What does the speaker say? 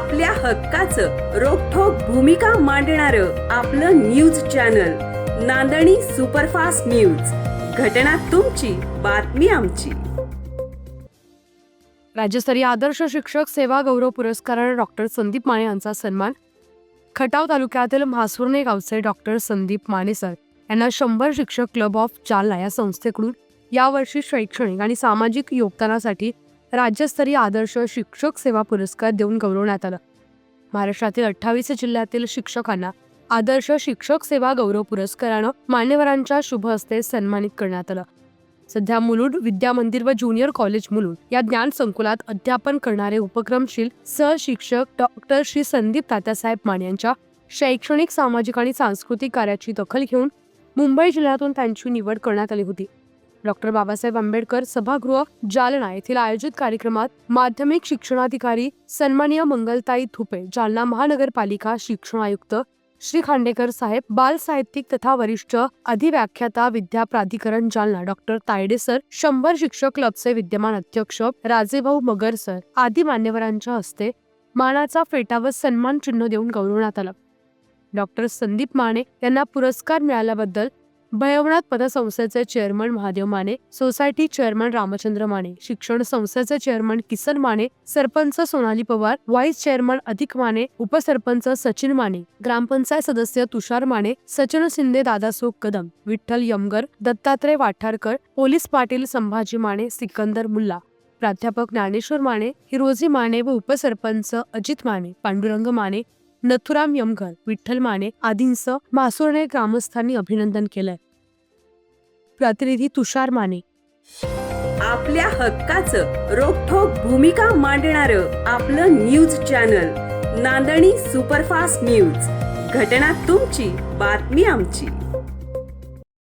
आपल्या हक्काचं रोखोक भूमिका मांडणार आपलं news channel Nandani superfast news. घटना तुमची बातमी आमची. राज्यस्तरीय आदर्श शिक्षक सेवा गौरव पुरस्काराने डॉक्टर संदीप माने यांचा सन्मान. खटाव तालुक्यातील म्हासुर्णे गावचे डॉक्टर संदीप माने सर यांना शंभर शिक्षक क्लब ऑफ चालना या संस्थेकडून यावर्षी शैक्षणिक आणि सामाजिक योगदानासाठी राज्यस्तरीय आदर्श शिक्षक सेवा पुरस्कार देऊन गौरवण्यात आलं. महाराष्ट्रातील अठ्ठावीस जिल्ह्यातील शिक्षकांना आदर्श शिक्षक सेवा गौरव पुरस्कारानं मान्यवरांच्या शुभ हस्ते सन्मानित करण्यात आलं. सध्या मुलुंड विद्या मंदिर व ज्युनियर कॉलेज मुलुंड या ज्ञान संकुलात अध्यापन करणारे उपक्रमशील सहशिक्षक डॉक्टर श्री संदीप तात्यासाहेब माने यांच्या शैक्षणिक सामाजिक आणि सांस्कृतिक कार्याची दखल घेऊन मुंबई जिल्ह्यातून त्यांची निवड करण्यात आली होती. डॉक्टर बाबासाहेब आंबेडकर सभागृह जालना येथील आयोजित कार्यक्रमात माध्यमिक शिक्षणाधिकारी सन्माननीय मंगलताई थुपे जालना महानगरपालिका शिक्षण आयुक्त श्री खांडेकर साहेब बाल साहित्यिक तथा वरिष्ठ अधिव्याख्याता विद्या प्राधिकरण जालना डॉक्टर तायडे सर शंभर शिक्षक क्लबचे विद्यमान अध्यक्ष राजेभाऊ मगर सर आदी मान्यवरांच्या हस्ते मानाचा फेटा व सन्मान चिन्ह देऊन गौरवण्यात आलं. डॉक्टर संदीप माने यांना पुरस्कार मिळाल्याबद्दल भयवनाथ पतसंस्थेचे chairman Mahadev Mane society chairman Ramchandra Mane शिक्षण संस्थेचे chairman Kisan Mane sarpanch Sonali Pawar vice chairman Adhik Mane उपसरपंच सचिन माने ग्रामपंचायत सदस्य तुषार माने सचिन शिंदे दादासोग कदम विठ्ठल यमगर दत्तात्रय वाठारकर पोलीस पाटील संभाजी माने सिकंदर मुल्ला. प्राध्यापक ज्ञानेश्वर माने हिरोजी माने व उपसरपंच अजित माने पांडुरंग माने नथुराम यमघर विठ्ठल माने आदींचं मासुर्णे ग्रामस्थांनी अभिनंदन केलंय. प्रतिनिधी तुषार माने. आपल्या हक्काचं रोखोक भूमिका मांडणार आपलं news channel Nandani superfast news. घटना तुमची बातमी आमची.